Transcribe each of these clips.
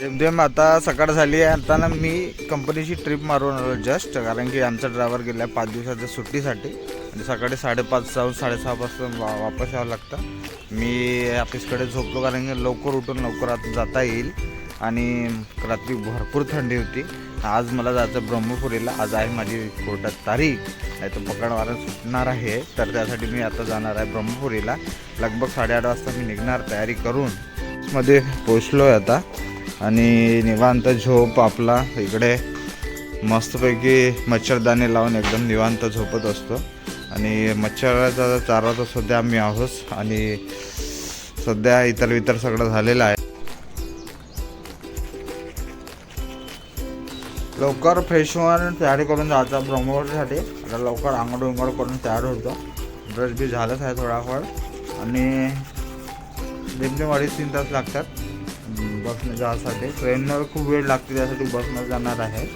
जेमतेम आता सकाळ झाली आहे. आता ना मी कंपनीची ट्रिप मारून आलो जस्ट कारण की आमचा ड्रायव्हर गेला आहे पाच दिवसाच्या सुट्टीसाठी. आणि सकाळी साडेपाच जाऊन साडेसहा वाजता वा वापस यावं लागतं. मी ऑफिसकडे झोपलो कारण की लवकर उठून लवकर आता जाता येईल. आणि रात्री भरपूर थंडी होती. आज मला जायचं ब्रह्मपुरीला. आज आहे माझी कोर्टात तारीख. नाही तर पकडवार सुटणार आहे. तर त्यासाठी मी आता जाणार आहे ब्रह्मपुरीला. लगभग साडेआठ वाजता मी निघणार तयारी करून मध्ये पोचलो आहे आता. आणि निवांत झोप आपला. इकडे मस्तपैकी मच्छरदाणी लावून एकदम निवांत झोपत असतो. आणि मच्छराचा चारा तर सध्या आम्ही आहोत. आणि सध्या इतर वितर सगळं झालेलं आहे. लवकर फ्रेश होऊन तयारी करून जायचं ब्रह्मवरसाठी आता लवकर आंघोळ विंगोळ करून तयार होतो. ब्रश बी झालंच आहे थोडाफार. आणि नेमके अडीच तीन तास लागतात. बसनं जायसाठी ट्रेनवर खूप वेळ लागते त्यासाठी बसनं जाणार आहे.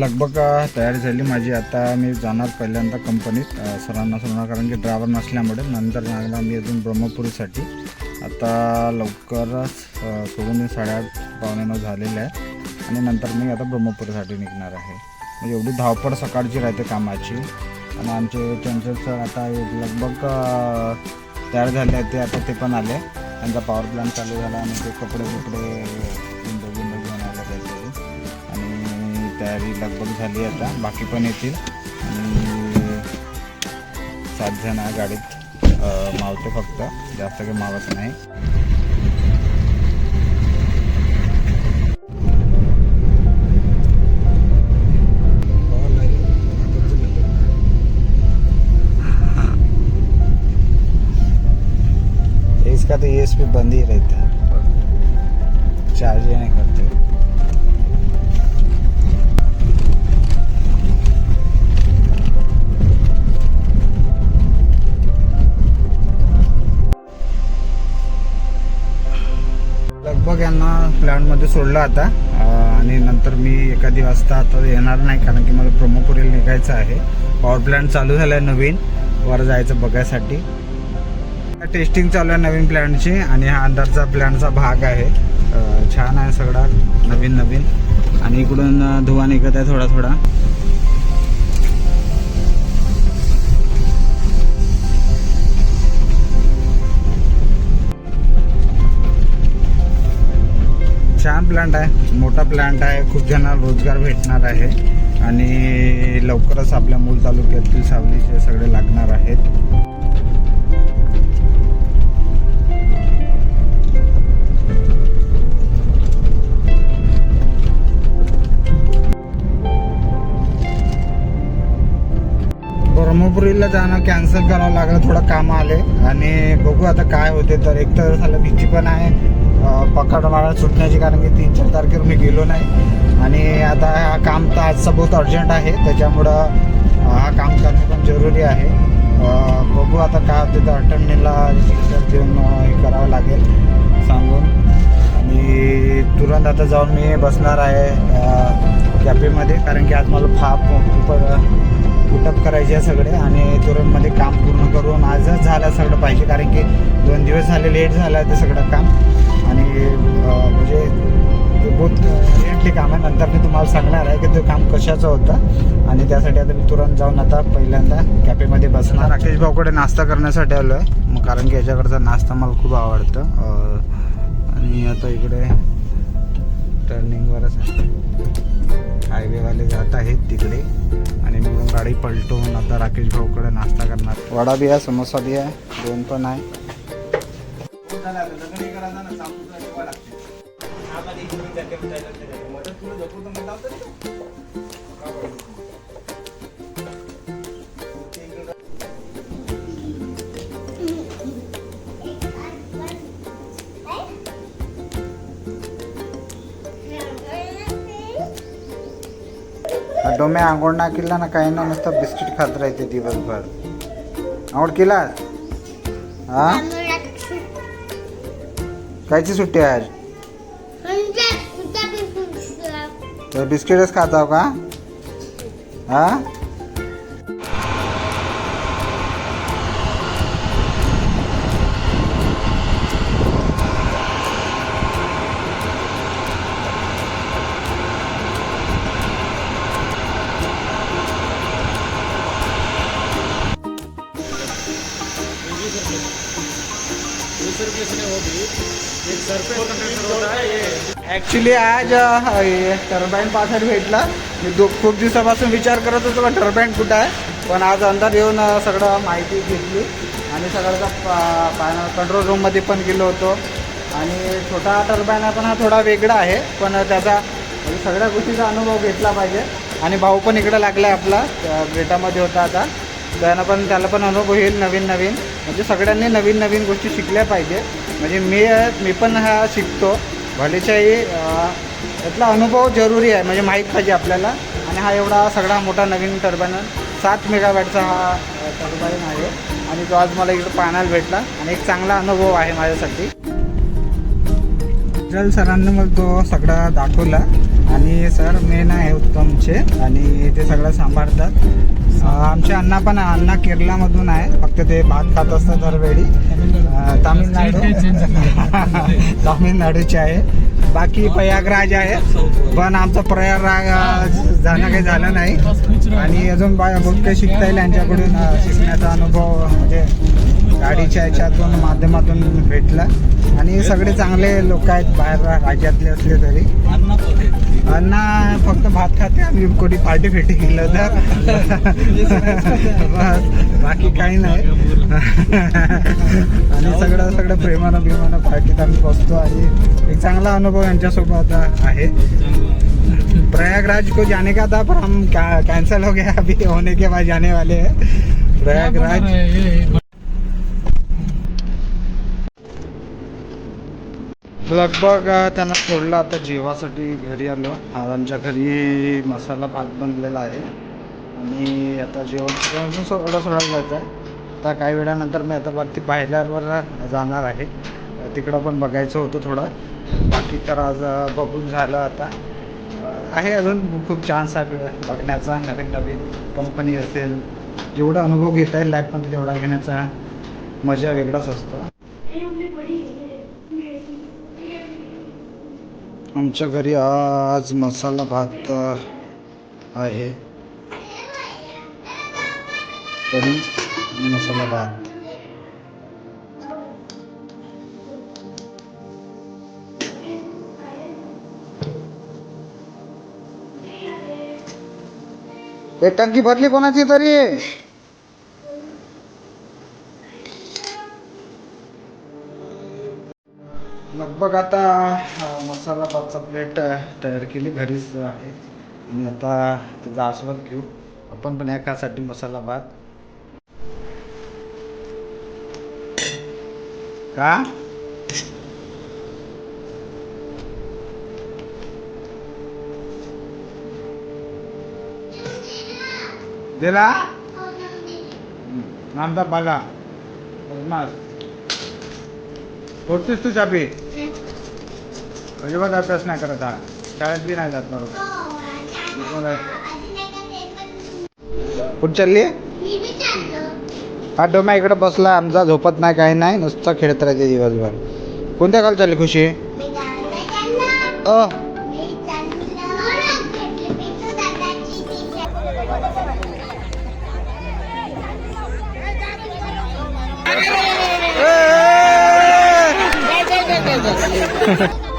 लगभग तयारी झाली माझी. आता मी जाणार पहिल्यांदा कंपनीत सरांना सरांना कारण की ड्रायव्हर नसल्यामुळे नंतर लागणार मी अजून ब्रह्मपुरीसाठी. आता लवकरच सोडून मी साडेआठ पावण्यानं झालेलं आहे. आणि नंतर मी आता ब्रह्मपुरीसाठी निघणार आहे. म्हणजे एवढी धावपळ सकाळची राहते कामाची. आणि आमचे चंचल सर आता एक लगभग तयार झाले आहेत ते आता ते पण आले. त्यांचा पॉवर प्लांट चालू झाला आणि ते कपडे बिपडे विंडो विंडो घेऊन आले काहीतरी आणि तयारी लगभग झाली आता. बाकी पण येतील. आणि सात जण गाडीत. मावते फक्त. जास्त काही मावत नाही. का तो ये पे बंद ही रहता है। चार्ज ही नहीं करते। लगभग यांना प्लॅनमध्ये सोडलं आता. आणि नंतर मी एखादी वाजता आता येणार नाही कारण की मला ब्रह्मपुरीला निघायचं आहे. पॉवर प्लॅन्ट चालू झाला आहे नवीन. वर जायचं बघायसाठी. टेस्टिंग चालू आहे नवीन प्लॅनची आणि हा अंदरचा प्लॅनचा भाग आहे. छान आहे सगळा नवीन नवीन. आणि इकडून धुवा निघत आहे थोडा थोडा. छान प्लांट आहे मोठा प्लांट आहे खूप जणांना रोजगार भेटणार आहे. आणि लवकरच आपल्या मूल तालुक्यातील सावलीचे सगळे लागणार आहेत. ब्रह्मपुरीला जाणं कॅन्सल करावं लागलं थोडं काम आले. आणि बघू आता काय होते. तर एक तर झालं भीती पण आहे. पकड मला सुटण्याची कारण की तीन चार तारखेवर मी गेलो नाही. आणि आता हा काम तर आजचं बहुत अर्जंट आहे. त्याच्यामुळं हा काम करणे पण जरुरी आहे. बघू आता काय होते. तर अटर्नीला रजिस्टर देऊन हे करावं लागेल सांगून. आणि तुरंत आता जाऊन मी बसणार आहे कॅफेमध्ये. कारण की आज मला फाप खूप पुटअप करायचे आहे सगळे आणि तुरंतमध्ये काम पूर्ण करून आजच झालं सगळं पाहिजे कारण की दोन दिवस झाले लेट झालं आहे ते सगळं काम. आणि म्हणजे ते बहुत अर्जंटली काम आहे. नंतर मी तुम्हाला सांगणार आहे की ते काम कशाचं होतं. आणि त्यासाठी आता मी तुरंत जाऊन आता पहिल्यांदा कॅफेमध्ये बसणार. राकेश भाऊकडे नाश्ता करण्यासाठी आलो आहे मग कारण की याच्याकडचा नाश्ता मला खूप आवडतं. आणि आता इकडे टर्निंगवरच आहे हायवेवाले जात आहेत तिकडे. आणि मी मग गाडी पलटवून आता राकेश भाऊकडे नाश्ता करणार. वडा बी आहे समोसा बी आहे दोन पण आहे. डोमे आंघोळ ना केला ना काही ना नुसतं बिस्किट खात राहते दिवसभर. आंघोळ केला? हा कायची सुट्टी आहे आज? तर बिस्किटच खात आहो का? हा ॲक्च्युली आज टर्बाईन पासर भेटला. मी दो खूप दिवसापासून विचार करत होतो का टर्बाईन कुठं आहे? पण आज अंदर येऊन सगळं माहिती घेतली. आणि सगळ्याचा कंट्रोल रूममध्ये पण गेलो होतो. आणि छोटा टर्बाईन आहे पण हा थोडा वेगळा आहे. पण त्याचा म्हणजे सगळ्या गोष्टीचा अनुभव घेतला पाहिजे. आणि भाऊ पण इकडं लागला आहे आपला ग्रेटामध्ये होता आता. त्यानं पण त्याला पण अनुभव येईल नवीन नवीन म्हणजे सगळ्यांनी नवीन नवीन गोष्टी शिकल्या पाहिजे. म्हणजे मी मी पण हा शिकतो. भलेशाही यातला अनुभव जरुरी आहे म्हणजे माहीत पाहिजे आपल्याला. आणि हा एवढा सगळा मोठा नवीन टर्बाईन सात मेगावॅटचा हा टर्बाईन आहे. आणि तो आज मला इकडं पाहायला भेटला. आणि एक चांगला अनुभव आहे माझ्यासाठी. जल सरांनी मग तो सगळा दाखवला. आणि सर मेन आहे उत्तमचे आणि ते सगळं सांभाळतात. आमचे अण्णा पण अण्णा केरलामधून आहे. फक्त ते भात खात असतात दरवेळी. तामिळनाडू. तामिळनाडूचे आहे. बाकी प्रयागराज आहे. पण आमचं प्रयागराज जाणं काही झालं नाही. आणि अजून बा काही शिकता येईल यांच्याकडून शिकण्याचा अनुभव म्हणजे गाडीच्या याच्यातून माध्यमातून भेटला. आणि सगळे चांगले लोक आहेत बाहेर राज्यातले असले तरी. अण्णा फक्त भात खाते आम्ही कोणी पार्टी फेटी केलं तर. बस बाकी काही नाही. आणि सगळं सगळं प्रेमानं बिमानं पार्टीत आम्ही बसतो आणि एक चांगला अनुभव यांच्यासोबत आहे. प्रयागराज को जाने का था पर हम कैंसिल हो गया अभी होने के बाद जाने वाले हैं? प्रयागराज लगभग त्यांना सोडलं आता जेवासाठी घरी आलो. आज आमच्या घरी मसाला भात बनलेला आहे. आणि आता जेवण अजून सोडा सोडा जायचं आहे आता काही वेळानंतर मी आता वरती पाहिल्यावर जाणार आहे. तिकडं पण बघायचं होतं थोडं. बाकी तर आज बघून झालं आता. आहे अजून खूप चान्स आहे बघण्याचा नवीन नवीन कंपनी असेल. जेवढा अनुभव घेता येईल लाईफमध्ये तेवढा घेण्याचा. मजा वेगळाच असतो. आमच्या घरी आज मसाला भात आहे. कढी मसाला भात. एक टंकी भरली कोणाची तरी? लगभग आता मसाला भातचा प्लेट तयार केली. घरीच आहे. आणि आता त्याचा आस्वाद घेऊ. आपण पण एकासाठी मसाला भात. का? दिला? आमचा बाला बदमाश. फोडतीस तू चापी अजिबात अभ्यास नाही करत हा. शाळेत बी नाही जात बरोबर. कुठं चालली हा डोम्या इकडे बसला. आमचा झोपत नाही काही नाही. नुसतं खेळत राहते दिवसभर. कोणत्या काल चालली खुशी? अ.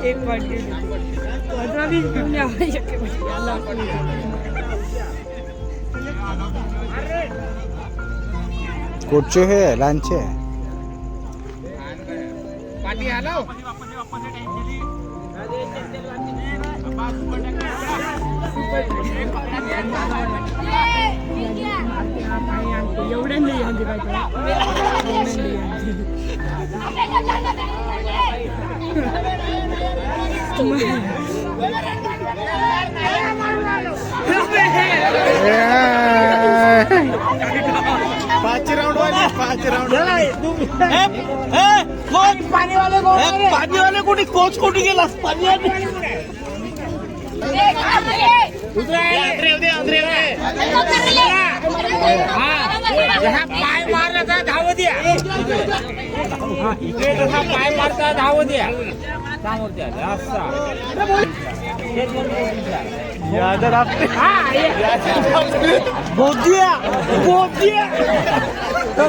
जाते एक पॉइंट के पंद्रह बीस मिनट में आवाज के अल्लाह कुठचे हे लहानचे एवढे नाही आणते पाच राऊंड वाली पाच राऊंड पाणी वाले कोणी? कोच कोणी गेला पाणी पाय मारला धाव द्या इकडे जसा पाय मारता धाव द्या यादर आपले बोधिया बोधिया तो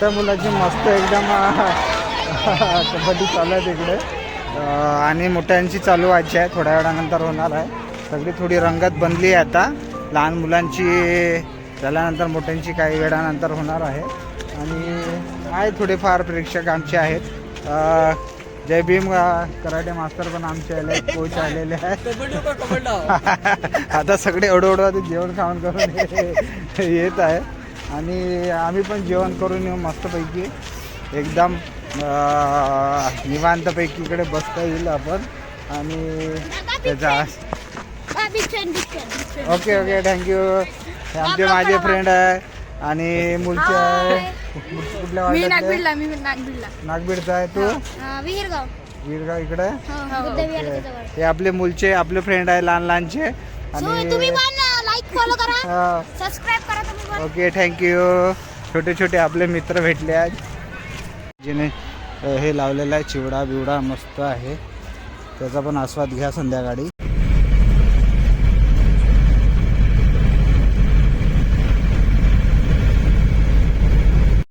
छोट्या मुलाची मस्त एकदम कबड्डी चालू आहे तिकडे. आणि मोठ्यांची चालू व्हायची आहे थोड्या वेळानंतर होणार आहे. सगळी थोडी रंगत बनली आहे आता. लहान मुलांची झाल्यानंतर मोठ्यांची काही वेळानंतर होणार आहे. आणि आहे थोडेफार प्रेक्षक आमचे आहेत. जय भीम कराटे मास्तर पण आमचे आले कोच आलेले आहेत. आता सगळे ओढवडवा ते जेवण खाऊन करून येत आहे आणि आम्ही पण जेवण करून येऊ मस्तपैकी. एकदम निवांतपैकी इकडे बसता येईल आपण. आणि त्याचा ओके ओके थँक्यू हे आमचे माझे फ्रेंड आहे. आणि मुलचे आहे. कुठल्या वाड्यातले? नागबीडचा आहे तू? विहीरगाव. वीरगाव इकडे? बुद्ध विहाराच्या जवळ हे आपले मुलचे आपले फ्रेंड आहे लहान लहानचे आणि फॉलो करा. हा. सबस्क्राईब करा तुम्ही पण. ओके थँक्यू छोटे छोटे आपले मित्र भेटले आज. जिने अ, हे लावलेलं आहे चिवडा बिवडा मस्त आहे. त्याचा पण आस्वाद घ्या संध्याकाळी.